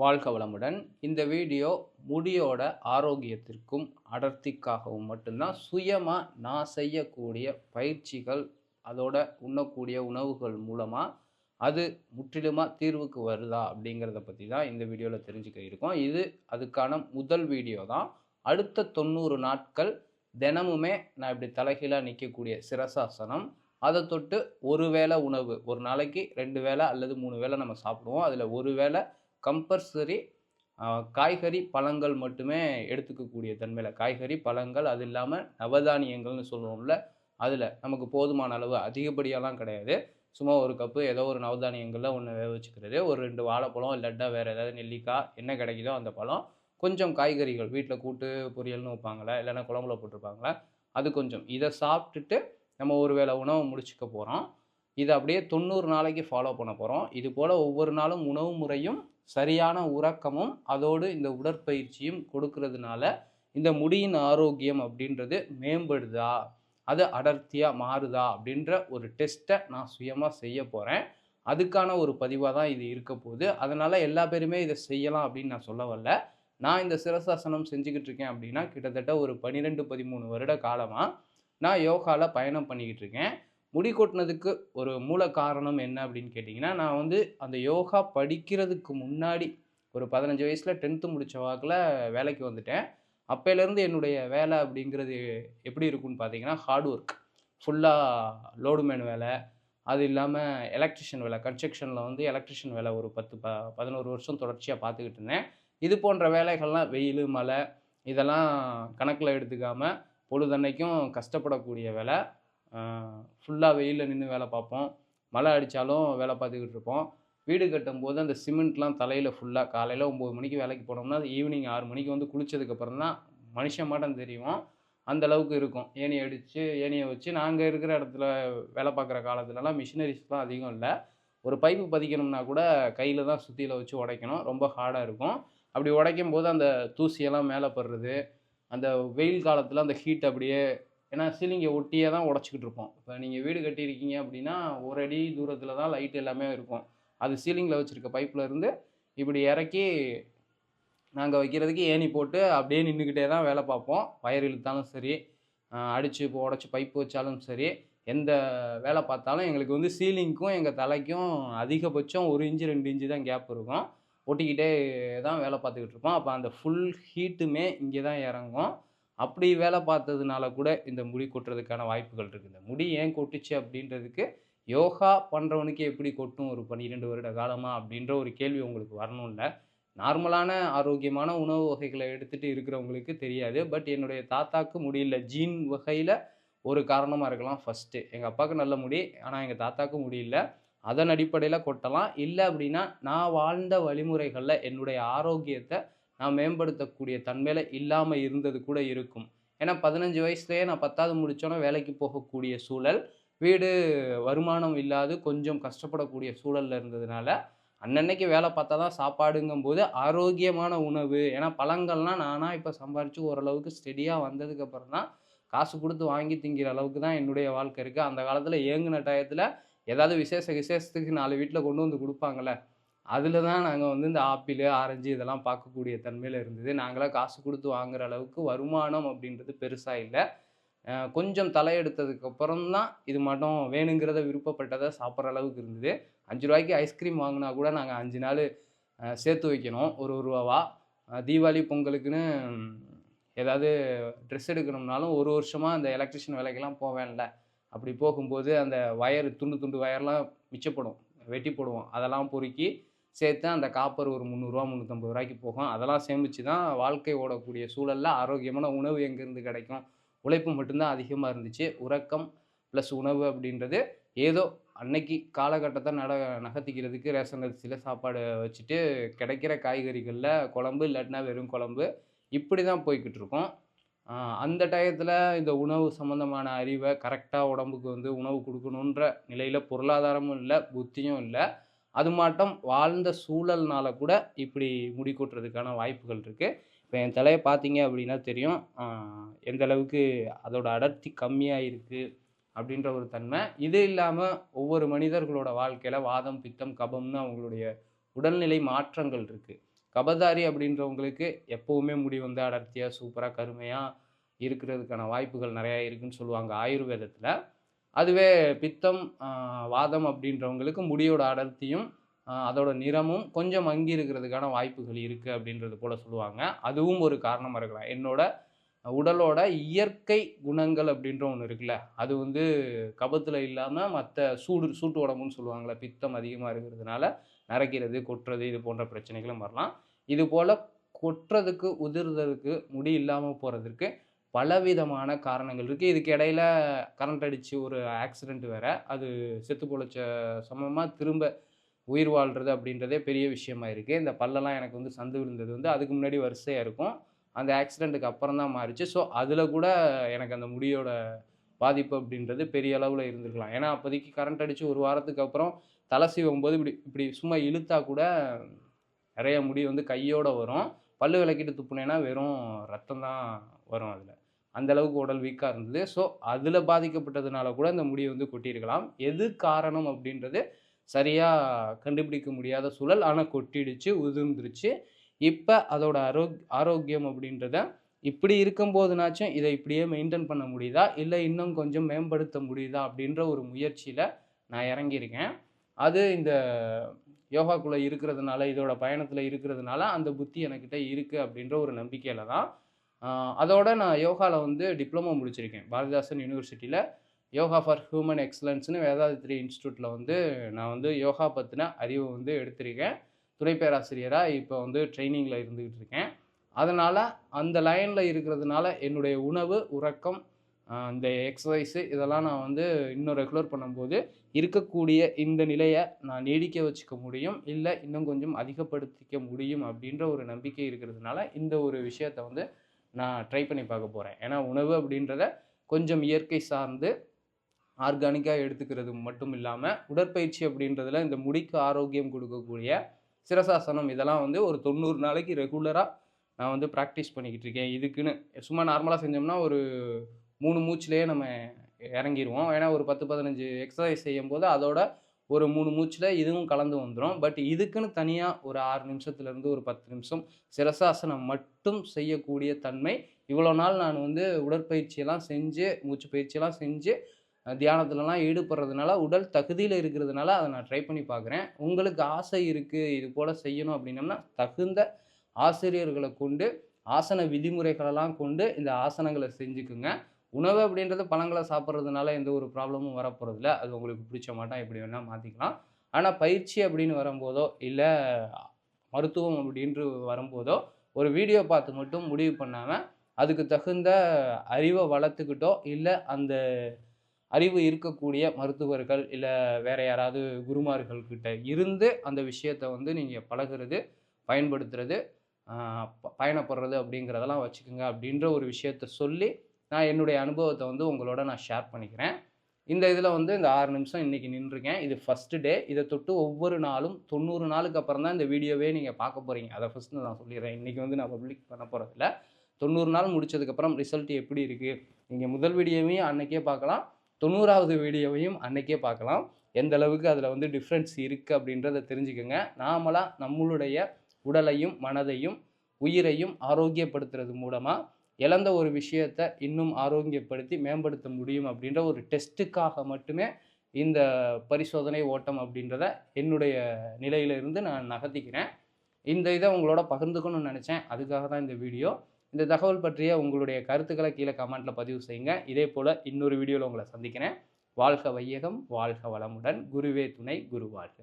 வாழ்க வளமுடன். இந்த வீடியோ முடியோட ஆரோக்கியத்திற்கும் அடர்த்திக்காகவும் மட்டும்தான் சுயமாக நான் செய்யக்கூடிய பயிற்சிகள் அதோட உண்ணக்கூடிய உணவுகள் மூலமாக அது முற்றிலுமாக தீர்வுக்கு வருதா அப்படிங்கிறத பற்றி தான் இந்த வீடியோவில் தெரிஞ்சுக்க இருக்கோம். இது அதுக்கான முதல் வீடியோ தான். அடுத்த தொண்ணூறு நாட்கள் தினமுமே நான் இப்படி தலைகீழாக நிற்கக்கூடிய சிரசாசனம். அதை தொட்டு ஒரு வேளை உணவு ஒரு நாளைக்கு ரெண்டு வேளை அல்லது மூணு வேளை நம்ம சாப்பிடுவோம். அதில் ஒரு வேளை கம்பல்சரி காய்கறி பழங்கள் மட்டுமே எடுத்துக்கக்கூடிய தன்மையில். காய்கறி பழங்கள் அது இல்லாமல் நவதானியங்கள்னு சொல்லுவோம்ல அதில் நமக்கு போதுமான அளவு அதிகப்படியாலாம் கிடையாது. சும்மா ஒரு கப்பு ஏதோ ஒரு நவதானியங்களில் ஒன்று வேக வச்சுக்கிறது. ஒரு ரெண்டு வாழைப்பழம் இல்லாட்டா வேறு ஏதாவது நெல்லிக்காய் என்ன கிடைக்குதோ அந்த பழம். கொஞ்சம் காய்கறிகள் வீட்டில் கூட்டு பொரியல்னு வைப்பாங்களே இல்லைன்னா குழம்புல போட்டிருப்பாங்களே அது கொஞ்சம். இதை சாப்பிட்டுட்டு நம்ம ஒரு வேளை உணவை முடிச்சுக்க போகிறோம் இதை அப்படியே தொண்ணூறு நாளைக்கு ஃபாலோ பண்ண போகிறோம் இது போல் ஒவ்வொரு நாளும் உணவு முறையும் சரியான உறக்கமும் அதோடு இந்த உடற்பயிற்சியும் கொடுக்கறதுனால இந்த முடியின் ஆரோக்கியம் அப்படின்றது மேம்படுதா? அது அடர்த்தியாக மாறுதா? அப்படின்ற ஒரு டெஸ்ட்டை நான் சுயமாக செய்ய போகிறேன் அதுக்கான ஒரு பதிவாக தான் இது இருக்க போகுது. அதனால் எல்லா பேருமே இதை செய்யலாம் அப்படின்னு நான் சொல்ல வரல. நான் இந்த சிரசாசனம் செஞ்சுக்கிட்டு இருக்கேன் அப்படின்னா கிட்டத்தட்ட ஒரு பன்னிரெண்டு பதிமூணு வருட காலமாக நான் யோகாவில் பயணம் பண்ணிக்கிட்டு இருக்கேன். முடி கொட்டினதுக்கு ஒரு மூல காரணம் என்ன அப்படின்னு கேட்டிங்கன்னா நான் வந்து அந்த யோகா படிக்கிறதுக்கு முன்னாடி ஒரு பதினஞ்சு வயசில் டென்த்து முடித்த வாக்கில் வேலைக்கு வந்துட்டேன். அப்போலேருந்து என்னுடைய வேலை அப்படிங்கிறது எப்படி இருக்குன்னு பார்த்தீங்கன்னா ஹார்ட் ஒர்க் ஃபுல்லாக லோடுமேன் வேலை. அது இல்லாமல் எலக்ட்ரிஷியன் வேலை. கன்ஸ்ட்ரக்ஷனில் வந்து எலக்ட்ரிஷியன் வேலை ஒரு பத்து ப பதினோரு வருஷம் தொடர்ச்சியாக பார்த்துக்கிட்டு இருந்தேன். இது போன்ற வேலைகள்லாம் வெயில் மழை இதெல்லாம் கணக்கில் எடுத்துக்காமல் பொழுதன்னைக்கும் கஷ்டப்படக்கூடிய வேலை. ஃபுல்லாக வெயிலில் நின்று வேலை பார்ப்போம். மழை அடித்தாலும் வேலை பார்த்துக்கிட்டு இருப்போம். வீடு கட்டும்போது அந்த சிமெண்ட்லாம் தலையில் ஃபுல்லாக காலையில் ஒம்பது மணிக்கு வேலைக்கு போனோம்னா ஈவினிங் ஆறு மணிக்கு வந்து குளித்ததுக்கப்புறம் தான் மனுஷன் மாட்டம் தெரியும். அந்த அளவுக்கு இருக்கும். ஏனியை அடித்து ஏணியை வச்சு நாங்கள் இருக்கிற இடத்துல வேலை பார்க்குற காலத்துலலாம் மிஷினரிஸ்லாம் அதிகம் இல்லை. ஒரு பைப்பு பதிக்கணும்னா கூட கையில் தான் சுற்றியில் வச்சு உடைக்கணும். ரொம்ப ஹார்டாக இருக்கும். அப்படி உடைக்கும் போது அந்த தூசியெல்லாம் மேலே படுறது அந்த வெயில் காலத்தில் அந்த ஹீட் அப்படியே ஏன்னா சீலிங்கை ஒட்டியே தான் உடச்சிக்கிட்டு இருப்போம். இப்போ நீங்கள் வீடு கட்டியிருக்கீங்க அப்படின்னா ஒரு அடி தூரத்தில் தான் லைட் எல்லாமே இருக்கும். அது சீலிங்கில் வச்சுருக்க பைப்பில் இருந்து இப்படி இறக்கி நாங்கள் வைக்கிறதுக்கு ஏணி போட்டு அப்படியே நின்றுக்கிட்டே தான் வேலை பார்ப்போம். வயர் இழுத்தாலும் சரி அடித்து இப்போ உடச்சி பைப் வச்சாலும் சரி எந்த வேலை பார்த்தாலும் எங்களுக்கு வந்து சீலிங்க்கும் எங்கள் தலைக்கும் அதிகபட்சம் ஒரு இன்ச்சு ரெண்டு இன்ச்சு தான் கேப் இருக்கும். ஒட்டிக்கிட்டே தான் வேலை பார்த்துக்கிட்டு இருப்போம். அப்போ அந்த ஃபுல் ஹீட்டுமே இங்கே தான் இறங்கும். அப்படி வேலை பார்த்ததுனால கூட இந்த முடி கொட்டுறதுக்கான வாய்ப்புகள் இருக்குது இந்த முடி ஏன் கொட்டுச்சு அப்படின்றதுக்கு யோகா பண்ணுறவனுக்கு எப்படி கொட்டும்? ஒரு பன்னிரெண்டு வருட காலமாக அப்படின்ற ஒரு கேள்வி உங்களுக்கு வரணும்ல. நார்மலான ஆரோக்கியமான உணவு வகைகளை எடுத்துகிட்டு இருக்கிறவங்களுக்கு தெரியாது. பட் என்னுடைய தாத்தாக்கு முடியல. ஜீன் வகையில் ஒரு காரணமாக இருக்கலாம். ஃபஸ்ட்டு எங்கள் அப்பாவுக்கு நல்ல முடி ஆனால் எங்கள் தாத்தாக்கு முடியல அதன் அடிப்படையில் கொட்டலாம். இல்லை அப்படின்னா நான் வாழ்ந்த வழிமுறைகளில் என்னுடைய ஆரோக்கியத்தை நான் மேம்படுத்தக்கூடிய தன்மையில் இல்லாமல் இருந்தது கூட இருக்கும். ஏன்னா பதினஞ்சு வயசுலேயே நான் பத்தாவது முடித்தோன்னே வேலைக்கு போகக்கூடிய சூழல் வீடு வருமானம் இல்லாது கொஞ்சம் கஷ்டப்படக்கூடிய சூழலில் இருந்ததுனால அன்னன்னைக்கு வேலை பார்த்தா தான் சாப்பாடுங்கும்போது ஆரோக்கியமான உணவு. ஏன்னா பழங்கள்லாம் நானாக இப்போ சம்பாரித்து ஓரளவுக்கு ஸ்டெடியாக வந்ததுக்கப்புறம் தான் காசு கொடுத்து வாங்கி திங்கிற அளவுக்கு தான் என்னுடைய வாழ்க்கை இருக்குது அந்த காலத்தில் ஏங்குன டயத்தில் ஏதாவது விசேஷ விசேஷத்துக்கு நாலு வீட்டில் கொண்டு வந்து கொடுப்பாங்களே அதில் தான் நாங்கள் வந்து இந்த ஆப்பிள் ஆரஞ்சு இதெல்லாம் பார்க்கக்கூடிய தன்மையில் இருந்தது. நாங்களாம் காசு கொடுத்து வாங்குற அளவுக்கு வருமானம் அப்படின்றது பெருசாக இல்லை. கொஞ்சம் தலையெடுத்ததுக்கப்புறம் தான் இது மட்டும் வேணுங்கிறத விருப்பப்பட்டதை சாப்பிட்ற அளவுக்கு இருந்தது. அஞ்சு ரூபாய்க்கு ஐஸ்கிரீம் வாங்கினா கூட நாங்கள் அஞ்சு நாள் சேர்த்து வைக்கணும். ஒரு ஒரு ரூபாவா? தீபாவளி பொங்கலுக்குன்னு ஏதாவது ட்ரெஸ் எடுக்கணும்னாலும் ஒரு வருஷமாக அந்த எலக்ட்ரிஷியன் வேலைக்கெல்லாம் போவேன்ல. அப்படி போகும்போது அந்த வயர் துண்டு துண்டு வயர்லாம் மிச்சப்படும். வெட்டி போடுவோம். அதெல்லாம் பொறுக்கி சேர்த்து அந்த காப்பர் ஒரு முந்நூறுரூவா முந்நூற்றம்பது ரூபாய்க்கு போகும். அதெல்லாம் சேமித்து தான் வாழ்க்கை ஓடக்கூடிய சூழலில் ஆரோக்கியமான உணவு எங்கேருந்து கிடைக்கும்? உழைப்பு மட்டும்தான் அதிகமாக இருந்துச்சு. உறக்கம் ப்ளஸ் உணவு அப்படின்றது ஏதோ அன்னைக்கு காலகட்டத்தை நட நகர்த்திக்கிறதுக்கு ரேஷன் அரிசியில் சாப்பாடு வச்சுட்டு கிடைக்கிற காய்கறிகளில் குழம்பு இல்லாட்டினா வெறும் குழம்பு. இப்படி தான் போய்கிட்டு இருக்கோம். அந்த டயத்தில் இந்த உணவு சம்மந்தமான அறிவை கரெக்டாக உடம்புக்கு வந்து உணவு கொடுக்கணுன்ற நிலையில் பொருளாதாரமும் இல்லை புத்தியும் இல்லை. அது மாட்டம் வாழ்ந்த சூழல்னால கூட இப்படி முடி கொட்டுறதுக்கான வாய்ப்புகள் இருக்குது இப்போ என் தலையை பார்த்தீங்க அப்படின்னா தெரியும். எந்த அளவுக்கு அதோட அடர்த்தி கம்மியாக இருக்குது அப்படின்ற ஒரு தன்மை. இது இல்லாமல் ஒவ்வொரு மனிதர்களோட வாழ்க்கையில் வாதம் பித்தம் கபம்னு அவங்களுடைய உடல்நிலை மாற்றங்கள் இருக்குது கபதாரி அப்படின்றவங்களுக்கு எப்போவுமே முடி வந்து அடர்த்தியாக சூப்பராக கருமையாக இருக்கிறதுக்கான வாய்ப்புகள் நிறையா இருக்குதுன்னு சொல்லுவாங்க ஆயுர்வேதத்தில். அதுவே பித்தம் வாதம் அப்படின்றவங்களுக்கு முடியோட அடர்த்தியும் அதோட நிறமும் கொஞ்சம் மங்கி இருக்கிறதுக்கான வாய்ப்புகள் இருக்குது அப்படின்றது கூட சொல்லுவாங்க. அதுவும் ஒரு காரணமாக இருக்கலாம். என்னோட உடலோட இயற்கை குணங்கள் அப்படின்ற ஒன்று இருக்குல்ல அது வந்து கபத்தில் இல்லாமல் மற்ற சூடு சூட்டு உடம்புன்னு சொல்லுவாங்களே பித்தம் அதிகமாக இருக்கிறதுனால நரைக்கிறது கொட்டுறது இது போன்ற பிரச்சனைகளும் வரலாம். இது போல் கொட்டுறதுக்கு உதிர்றதுக்கு முடி இல்லாமல் போகிறதுக்கு பலவிதமான காரணங்கள் இருக்குது இதுக்கு இடையில கரண்ட் அடித்து ஒரு ஆக்சிடெண்ட் வேறு. அது செத்து பொழைச்ச சமமாக திரும்ப உயிர் வாழ்கிறது அப்படின்றதே பெரிய விஷயமா இருக்குது இந்த பல்லெல்லாம் எனக்கு வந்து சந்து விழுந்தது வந்து அதுக்கு முன்னாடி வரிசையாக இருக்கும். அந்த ஆக்சிடெண்ட்டுக்கு அப்புறம் தான் மாறிச்சு. ஸோ அதில் கூட எனக்கு அந்த முடியோட பாதிப்பு அப்படின்றது பெரிய அளவில் இருந்திருக்கலாம். ஏன்னா அப்போதைக்கு கரண்ட் அடித்து ஒரு வாரத்துக்கு அப்புறம் தலை சீவும் போது இப்படி இப்படி சும்மா இழுத்தா கூட நிறைய முடி வந்து கையோடு வரும். பல்லு விளக்கிட்டு துப்புனேன்னா வெறும் ரத்தம் தான் வரும் அதில். அந்த அளவுக்கு உடல் வீக்காக இருந்தது. ஸோ அதில் பாதிக்கப்பட்டதுனால கூட இந்த முடியை வந்து கொட்டியிருக்கலாம். எது காரணம் அப்படின்றது சரியாக கண்டுபிடிக்க முடியாத சூழல். ஆனால் கொட்டிடுச்சு உதிர்ந்துருச்சு. இப்போ அதோட ஆரோக் ஆரோக்கியம் அப்படின்றத இப்படி இருக்கும்போதுனாச்சும் இதை இப்படியே மெயின்டைன் பண்ண முடியுதா? இல்லை இன்னும் கொஞ்சம் மேம்படுத்த முடியுதா? அப்படின்ற ஒரு முயற்சியில் நான் இறங்கியிருக்கேன். அது இந்த யோகாக்குள்ளே இருக்கிறதுனால இதோட பயணத்தில் இருக்கிறதுனால அந்த புத்தி எனக்கிட்ட இருக்குது அப்படின்ற ஒரு நம்பிக்கையில் தான் அதோட நான் யோகாவில் வந்து டிப்ளமோ முடிச்சிருக்கேன். பாரதிதாசன் யூனிவர்சிட்டியில் யோகா ஃபார் ஹியூமன் எக்ஸலன்ஸ்னு வேதாதித்ரி இன்ஸ்டியூட்டில் வந்து நான் வந்து யோகா பற்றின அறிவு வந்து எடுத்திருக்கேன். துணை பேராசிரியராக இப்போ வந்து ட்ரைனிங்கில் இருந்துக்கிட்டு இருக்கேன். அதனால் அந்த லைனில் இருக்கிறதுனால என்னுடைய உணவு உறக்கம் இந்த எக்ஸசைஸு இதெல்லாம் நான் வந்து இன்னும் ரெகுலர் பண்ணும்போது இருக்கக்கூடிய இந்த நிலையை நான் நீடிக்க வச்சுக்க முடியும். இல்லை இன்னும் கொஞ்சம் அதிகப்படுத்திக்க முடியும் அப்படின்ற ஒரு நம்பிக்கை இருக்கிறதுனால இந்த ஒரு விஷயத்தை வந்து நான் ட்ரை பண்ணி பார்க்க போகிறேன் ஏன்னா உணவு அப்படின்றத கொஞ்சம் இயற்கை சார்ந்து ஆர்கானிக்காக எடுத்துக்கிறது மட்டும் இல்லாமல் உடற்பயிற்சி அப்படின்றதுல இந்த முடிக்கு ஆரோக்கியம் கொடுக்கக்கூடிய சிரசாசனம் இதெல்லாம் வந்து ஒரு தொண்ணூறு நாளைக்கு ரெகுலராக நான் வந்து ப்ராக்டிஸ் பண்ணிக்கிட்டு இருக்கேன். இதுக்குன்னு சும்மா நார்மலாக செஞ்சோம்னா ஒரு மூணு மூச்சுலேயே நம்ம இறங்கிடுவோம் ஏன்னா ஒரு பத்து பதினஞ்சு எக்ஸசைஸ் செய்யும்போது அதோட ஒரு மூணு மூச்சில் இதுவும் கலந்து வந்துடும் பட் இதுக்குன்னு தனியாக ஒரு ஆறு நிமிஷத்துலேருந்து ஒரு பத்து நிமிஷம் சிரசாசனம் மட்டும் செய்யக்கூடிய தன்மை. இவ்வளோ நாள் நான் வந்து உடற்பயிற்சியெல்லாம் செஞ்சு மூச்சு பயிற்சியெல்லாம் செஞ்சு தியானத்துலலாம் ஈடுபடுறதுனால உடல் தகுதியில் இருக்கிறதுனால அதை நான் ட்ரை பண்ணி பார்க்குறேன் உங்களுக்கு ஆசை இருக்குது இது போல் செய்யணும் அப்படின்னம்னா தகுந்த ஆசிரியர்களை கொண்டு ஆசன விதிமுறைகளெல்லாம் கொண்டு இந்த ஆசனங்களை செஞ்சுக்குங்க. உணவு அப்படின்றது பழங்களை சாப்பிட்றதுனால எந்த ஒரு ப்ராப்ளமும் வரப்போகிறதில்ல அது உங்களுக்கு பிடிச்ச மாட்டோம் எப்படி வேணால் மாற்றிக்கலாம் ஆனால் பயிற்சி அப்படின்னு வரும்போதோ இல்லை மருத்துவம் அப்படின்று வரும்போதோ ஒரு வீடியோ பார்த்து மட்டும் முடிவு பண்ணாமல் அதுக்கு தகுந்த அறிவை வளர்த்துக்கிட்டோ இல்லை அந்த அறிவு இருக்கக்கூடிய மருத்துவர்கள் இல்லை வேற யாராவது குருமார்கள்கிட்ட இருந்து அந்த விஷயத்தை வந்து நீங்கள் பழகுறது பயன்படுத்துறது ப- பயணப்படுறது அப்படிங்கிறதெல்லாம் வச்சுக்கோங்க அப்படின்ற ஒரு விஷயத்த சொல்லி நான் என்னுடைய அனுபவத்தை வந்து உங்களோட நான் ஷேர் பண்ணிக்கிறேன். இந்த இதில் வந்து இந்த ஆறு நிமிஷம் இன்றைக்கி நின்றுருக்கேன். இது ஃபஸ்ட்டு டே இதை தொட்டு ஒவ்வொரு நாளும் தொண்ணூறு நாளுக்கு அப்புறம் தான் இந்த வீடியோவே நீங்கள் பார்க்க போகிறீங்க அதை ஃபஸ்ட்டு நான் சொல்லிடுறேன். இன்றைக்கி வந்து நான் பப்ளிக் பண்ண போகிறதில்ல தொண்ணூறு நாள் முடிச்சதுக்கப்புறம் ரிசல்ட் எப்படி இருக்குது நீங்கள் முதல் வீடியோவையும் அன்னைக்கே பார்க்கலாம். தொண்ணூறாவது வீடியோவையும் அன்னைக்கே பார்க்கலாம். எந்த அளவுக்கு அதில் வந்து டிஃப்ரென்ஸ் இருக்குது அப்படின்றத தெரிஞ்சுக்கோங்க. நாமளாக நம்மளுடைய உடலையும் மனதையும் உயிரையும் ஆரோக்கியப்படுத்துறது மூலமாக இழந்த ஒரு விஷயத்தை இன்னும் ஆரோக்கியப்படுத்தி மேம்படுத்த முடியும் அப்படின்ற ஒரு டெஸ்ட்டுக்காக மட்டுமே இந்த பரிசோதனை ஓட்டம் அப்படின்றத என்னுடைய நிலையிலிருந்து நான் நகர்த்திக்கிறேன். இந்த இதை உங்களோட பகிர்ந்துக்கணும்னு நினச்சேன். அதுக்காக தான் இந்த வீடியோ. இந்த தகவல் பற்றிய உங்களுடைய கருத்துக்களை கீழே கமெண்ட்டில் பதிவு செய்யுங்க. இதே போல் இன்னொரு வீடியோவில் உங்களை சந்திக்கிறேன். வாழ்க வையகம் வாழ்க வளமுடன். குருவே துணை குரு வாழ்க.